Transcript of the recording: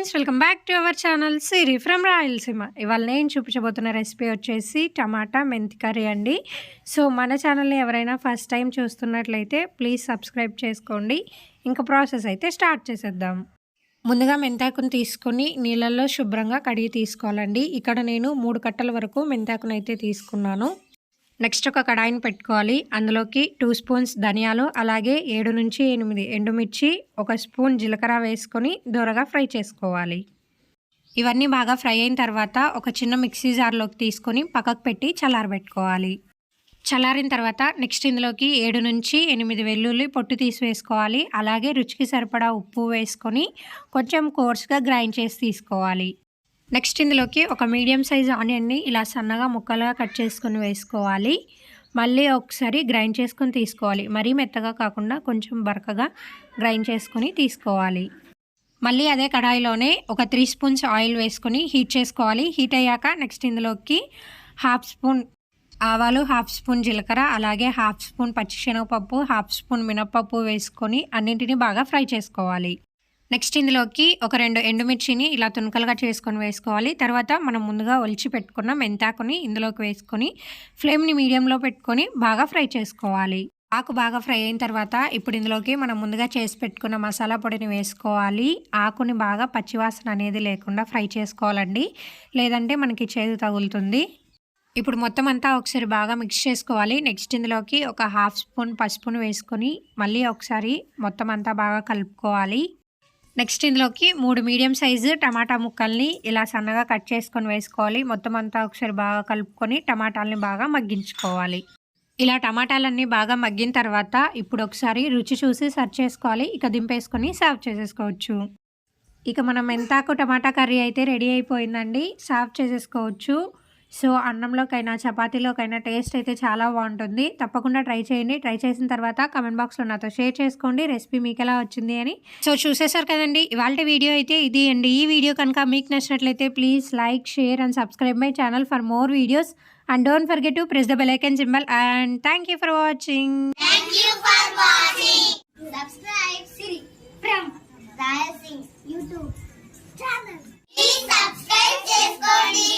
Friends welcome back to our channel Siri from Rayalaseema ఇవాళ నేను చూపించబోతున్న recipe వచ్చేసి టమాటా మెంతి కర్రీ అండి. సో మన ఛానల్ని ఎవరైనా ఫస్ట్ టైం చూస్తున్నట్లయితే ప్లీజ్ సబ్స్క్రైబ్ చేసుకోండి. ఇంకా ప్రాసెస్ అయితే స్టార్ట్ చేసేద్దాం. ముందుగా మెంతాకును తీసుకొని నీళ్ళల్లో శుభ్రంగా కడిగి తీసుకోవాలండి. ఇక్కడ నేను మూడు కట్టల వరకు మెంతాకును అయితే తీసుకున్నాను. నెక్స్ట్ ఒక కడాయిని పెట్టుకోవాలి. అందులోకి టూ స్పూన్స్ ధనియాలు అలాగే ఏడు నుంచి ఎనిమిది ఎండుమిర్చి ఒక స్పూన్ జీలకర్ర వేసుకొని దూరగా ఫ్రై చేసుకోవాలి. ఇవన్నీ బాగా ఫ్రై అయిన తర్వాత ఒక చిన్న మిక్సీ జార్లోకి తీసుకొని పక్కకు పెట్టి చల్లారబెట్టుకోవాలి. చల్లారిన తర్వాత నెక్స్ట్ ఇందులోకి ఏడు నుంచి ఎనిమిది వెల్లుల్లి పొట్టు తీసి వేసుకోవాలి. అలాగే రుచికి సరిపడా ఉప్పు వేసుకొని కొంచెం కోర్స్గా గ్రైండ్ చేసి తీసుకోవాలి. నెక్స్ట్ ఇందులోకి ఒక మీడియం సైజ్ ఆనియన్ని ఇలా సన్నగా ముక్కలుగా కట్ చేసుకొని వేసుకోవాలి. మళ్ళీ ఒకసారి గ్రైండ్ చేసుకొని తీసుకోవాలి. మరీ మెత్తగా కాకుండా కొంచెం బరకగా గ్రైండ్ చేసుకొని తీసుకోవాలి. మళ్ళీ అదే కడాయిలోనే ఒక త్రీ స్పూన్స్ ఆయిల్ వేసుకొని హీట్ చేసుకోవాలి. హీట్ అయ్యాక నెక్స్ట్ ఇందులోకి హాఫ్ స్పూన్ ఆవాలు హాఫ్ స్పూన్ జీలకర్ర అలాగే హాఫ్ స్పూన్ పచ్చిశనగపప్పు హాఫ్ స్పూన్ మినప్పప్పు వేసుకొని అన్నింటినీ బాగా ఫ్రై చేసుకోవాలి. నెక్స్ట్ ఇందులోకి ఒక రెండు ఎండుమిర్చిని ఇలా తునకలుగా చేసుకొని వేసుకోవాలి. తర్వాత మనం ముందుగా ఒలిచి పెట్టుకున్న మెంతాకుని ఇందులోకి వేసుకొని ఫ్లేమ్ని మీడియంలో పెట్టుకొని బాగా ఫ్రై చేసుకోవాలి. ఆకు బాగా ఫ్రై అయిన తర్వాత ఇప్పుడు ఇందులోకి మనం ముందుగా చేసి పెట్టుకున్న మసాలా పొడిని వేసుకోవాలి. ఆకుని బాగా పచ్చివాసన అనేది లేకుండా ఫ్రై చేసుకోవాలండి. లేదంటే మనకి చేదు తగులుతుంది. ఇప్పుడు మొత్తం అంతా ఒకసారి బాగా మిక్స్ చేసుకోవాలి. నెక్స్ట్ ఇందులోకి ఒక హాఫ్ స్పూన్ పసుపును వేసుకొని మళ్ళీ ఒకసారి మొత్తం అంతా బాగా కలుపుకోవాలి. నెక్స్ట్ ఇందులోకి మూడు మీడియం సైజు టమాటా ముక్కల్ని ఇలా సన్నగా కట్ చేసుకొని వేసుకోవాలి. మొత్తం అంతా ఒకసారి బాగా కలుపుకొని టమాటాలని బాగా మగ్గించుకోవాలి. ఇలా టమాటాలన్నీ బాగా మగ్గిన తర్వాత ఇప్పుడు ఒకసారి రుచి చూసి సర్వ్ చేసుకోవాలి. ఇక దింపేసుకొని సర్వ్ చేసేసుకోవచ్చు. ఇక మనం మెంతాకు టమాటా కర్రీ అయితే రెడీ అయిపోయిందండి. సర్వ్ చేసేసుకోవచ్చు. సో అన్నంలోకైనా చపాతీలోకైనా టేస్ట్ అయితే చాలా బాగుంటుంది. తప్పకుండా ట్రై చేయండి. ట్రై చేసిన తర్వాత కమెంట్ బాక్స్లో నాతో షేర్ చేసుకోండి. రెసిపీ మీకు ఎలా వచ్చింది అని. సో చూసేసారు కదండి ఇవాళ వీడియో అయితే ఇది అండి. ఈ వీడియో కనుక మీకు నచ్చినట్లయితే please like share and subscribe my channel for more videos. And don't forget to press the bell icon symbol. And thank you for watching. Subscribe Siri from Singh YouTube channel. Please subscribe చేసుకోండి.